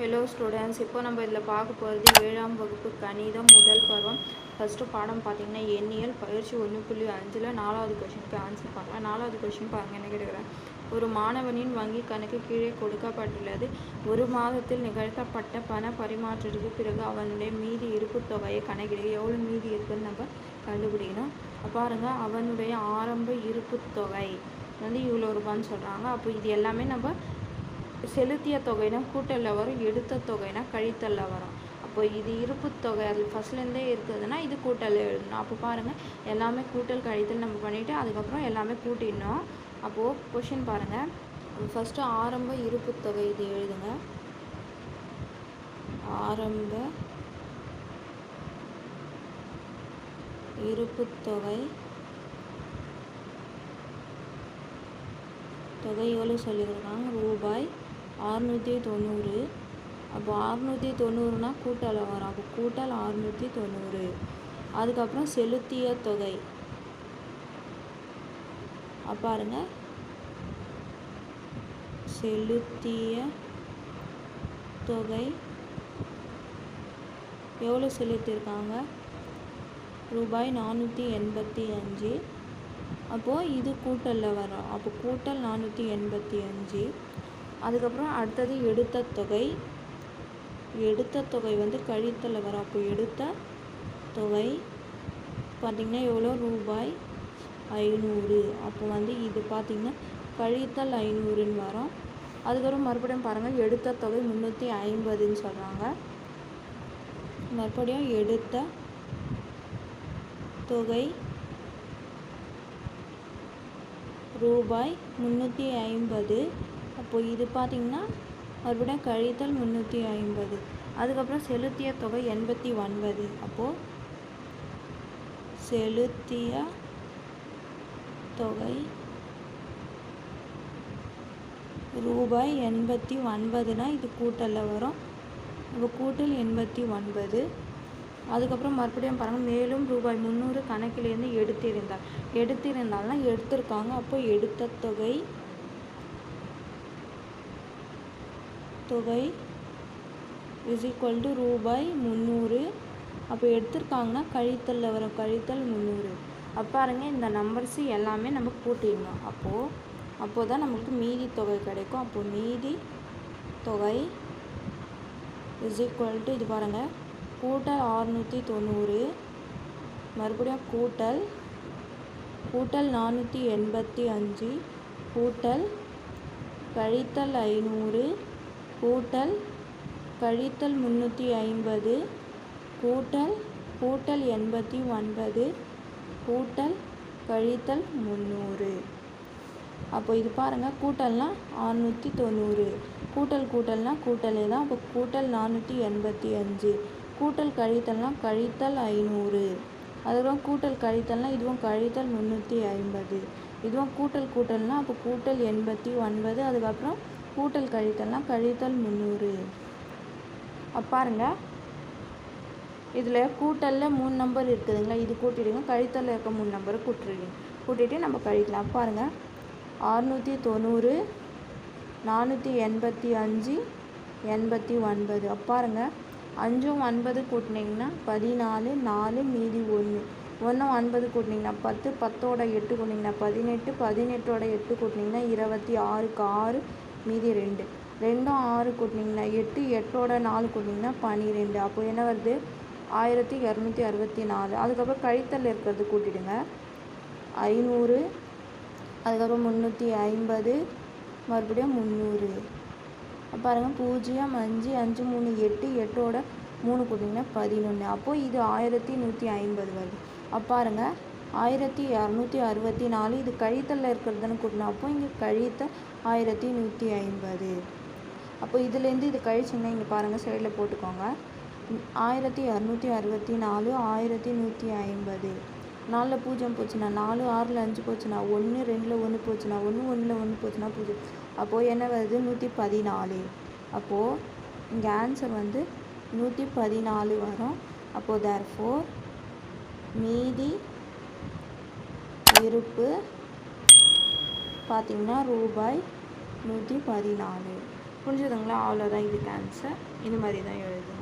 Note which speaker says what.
Speaker 1: Hello students இப்போ நம்ம இதில் பார்க்க போகிறது ஏழாம் வகுப்பு கணிதம் முதல் பருவம். ஃபஸ்ட்டு பாடம் பார்த்தீங்கன்னா எண்ணியல் பயிற்சி ஒன்று புள்ளி அஞ்சில் நாலாவது கொஷினுக்கு ஆன்சர் பார்க்கலாம். நாலாவது கொஷின் பாருங்கள் என்ன கேட்குறேன் ஒரு மாணவனின் வங்கி கணக்கு கீழே கொடுக்கப்பட்டுள்ளது. ஒரு மாதத்தில் நிகழ்த்தப்பட்ட பண பரிமாற்றத்துக்கு பிறகு அவனுடைய மீதி இருப்பு தொகையை கணக்கிட எவ்வளோ மீதி இருக்குன்னு நம்ம கண்டுபிடிக்கணும். பாருங்க அவனுடைய ஆரம்ப இருப்பு தொகை. வந்து இவ்வளோ ரூபான்னு சொல்கிறாங்க அப்போ இது எல்லாமே நம்ம செலுத்திய தொகைனா கூட்டலில் வரும் எடுத்த தொகைனா கழித்தலில் வரும் அப்போ இது இருப்பு தொகை அது ஃபஸ்ட்லேருந்தே இருக்குதுன்னா இது கூட்டலில் எழுதணும். அப்போ பாருங்கள் எல்லாமே கூட்டல் கழித்தல் நம்ம பண்ணிவிட்டு அதுக்கப்புறம் எல்லாமே கூட்டிடணும். அப்போது கொஷின் பாருங்கள் ஃபஸ்ட்டு ஆரம்ப இருப்பு தொகை இது எழுதுங்க. ஆரம்ப இருப்பு தொகை. தொகை எவ்வளோ சொல்லியிருக்காங்க? ரூபாய் அறுநூற்றி தொண்ணூறு. அப்போ அறுநூற்றி தொண்ணூறுனா கூட்டல் வரும். அப்போ கூட்டல் அறுநூற்றி தொண்ணூறு. அதுக்கப்புறம் செலுத்திய தொகை. பாருங்க. செலுத்திய தொகை எவ்வளோ செலுத்தியிருக்காங்க? ரூபாய் நானூற்றி எண்பத்தி அஞ்சு. அப்போது இது கூட்டலில் வரும். அப்போ கூட்டல் நானூற்றி எண்பத்தி அஞ்சு. அதுக்கப்புறம் அடுத்தது எடுத்த தொகை. எடுத்த தொகை வந்து கழித்தலில் வரும். அப்போ எடுத்த தொகை பார்த்திங்கன்னா எவ்வளோ? ரூபாய் ஐநூறு. அப்போ வந்து இது பார்த்திங்கன்னா கழித்தல் ஐநூறுன்னு வரும். அதுக்கப்புறம் மறுபடியும் பாருங்கள் எடுத்த தொகை முந்நூற்றி ஐம்பதுன்னு சொல்கிறாங்க மறுபடியும் எடுத்த தொகை ரூபாய் முந்நூற்றி ஐம்பது. அப்போது இது பார்த்திங்கன்னா மறுபடியும் கழித்தல் முந்நூற்றி ஐம்பது. அதுக்கப்புறம் செலுத்திய தொகை எண்பத்தி ஒன்பது. அப்போது செலுத்திய தொகை ரூபாய் எண்பத்தி ஒன்பதுனா இது கூட்டலில் வரும். இப்போ கூட்டல் எண்பத்தி ஒன்பது. அதுக்கப்புறம் மறுபடியும் பாருங்கள் மேலும் ரூபாய் முந்நூறு கணக்கிலேருந்து எடுத்திருந்தார். எடுத்திருந்தால்னா எடுத்திருக்காங்க. அப்போ எடுத்த தொகை தொகை இஸ் ஈக்குவல் டு ரூபாய் முந்நூறு. அப்போ எடுத்திருக்காங்கன்னா கழித்தலில் வர கழித்தல் முந்நூறு. அப்போ பாருங்க இந்த நம்பர்ஸு எல்லாமே நம்ம கூட்டிடணும். அப்போது அப்போ தான் நம்மளுக்கு மீதி தொகை கிடைக்கும். அப்போ மீதி தொகை இஸ் ஈக்குவல் டு இது பாருங்கள் கூட்டல் அறுநூற்றி தொண்ணூறு. மறுபடியும் கூட்டல் கூட்டல் நானூற்றி எண்பத்தி அஞ்சு கூட்டல் கழித்தல் ஐநூறு. கூட்டல் கழித்தல் முந்நூற்றி ஐம்பது கூட்டல் கூட்டல் எண்பத்தி ஒன்பது கூட்டல் கழித்தல் முந்நூறு அப்போ இது பாருங்கள் கூட்டல்னால் அறுநூற்றி தொண்ணூறு. கூட்டல் கூட்டல்னால் கூட்டலே தான் அப்போ கூட்டல் நானூற்றி எண்பத்தி அஞ்சு. கூட்டல் கழித்தல்னால் கழித்தல் ஐநூறு. அதுக்கப்புறம் கூட்டல் கழித்தல்னால் இதுவும் கழித்தல் முந்நூற்றி ஐம்பது. இதுவும் கூட்டல் கூட்டல்னால் அப்போ கூட்டல் எண்பத்தி ஒன்பது அதுக்கப்புறம் கூட்டல் கழித்தல்னால் கழித்தல் முந்நூறு. அப்போ பாருங்க. இதில் கூட்டலில் மூணு நம்பர் இருக்குதுங்களா? இது கூட்டிடுங்க. கழித்தலில் இருக்க மூணு நம்பரை கூட்டிடுங்க. கூட்டிட்டு நம்ம கழிக்கலாம். பாருங்கள் அறுநூற்றி தொண்ணூறு நானூற்றி எண்பத்தி அஞ்சு எண்பத்தி ஒன்பது. அப்போ அஞ்சும் ஒன்பது கூட்டினீங்கன்னா பதினாலு நாலு மீதி ஒன்று ஒன்றும் ஒன்பது கூட்டினீங்கன்னா பத்து பத்தோட எட்டு கூட்டினீங்கன்னா பதினெட்டு பதினெட்டோட எட்டு கூட்டினீங்கன்னா இருபத்தி ஆறுக்கு ஆறு மீதி ரெண்டு. ரெண்டும் ஆறு கூட்டினீங்கன்னா எட்டு எட்டோட நாலு கூட்டினீங்கன்னா பன்னிரெண்டு அப்போ என்ன வருது? ஆயிரத்தி இரநூத்தி அறுபத்தி நாலு அதுக்கப்புறம் கழித்தல் இருக்கிறது கூட்டிடுங்க. ஐநூறு அதுக்கப்புறம் முந்நூற்றி ஐம்பது மறுபடியும் முந்நூறு பாருங்கள் பூஜ்ஜியம் அஞ்சு அஞ்சு மூணு எட்டு எட்டோட மூணு கூட்டிங்கன்னா பதினொன்று அப்போது இது ஆயிரத்தி நூற்றி ஐம்பது வருது. அப்போ பாருங்கள் ஆயிரத்தி இரநூத்தி அறுபத்தி நாலு. இது கழித்தலில் இருக்கிறதுன்னு கூட்டணும் அப்போ இங்கே கழித்தல் ஆயிரத்தி நூற்றி ஐம்பது. அப்போ இதுலேருந்து இது கழிச்சிங்கன்னா இங்கே பாருங்கள் சைடில் போட்டுக்கோங்க. ஆயிரத்தி இரநூத்தி அறுபத்தி நாலு ஆயிரத்தி நூற்றி ஐம்பது. நாலில் பூஜ்ஜியம் போச்சுன்னா நாலு ஆறில் அஞ்சு போச்சுன்னா ஒன்று ரெண்டில் ஒன்று போச்சுன்னா ஒன்று ஒன்றில் ஒன்று போச்சுன்னா பூஜ்ஜியம். அப்போது என்ன வருது? நூற்றி பதினாலு. அப்போது இங்கே ஆன்சர் வந்து நூற்றி பதினாலு வரும். அப்போது தேர் ஃபோர் மீதி இருப்பு பார்த்திங்கன்னா ரூபாய் நூற்றி பதினாலு. புரிஞ்சுதுங்களா? அவ்வளோதான் இதுக்கு ஆன்சர் இந்த மாதிரி தான் எழுதுங்க.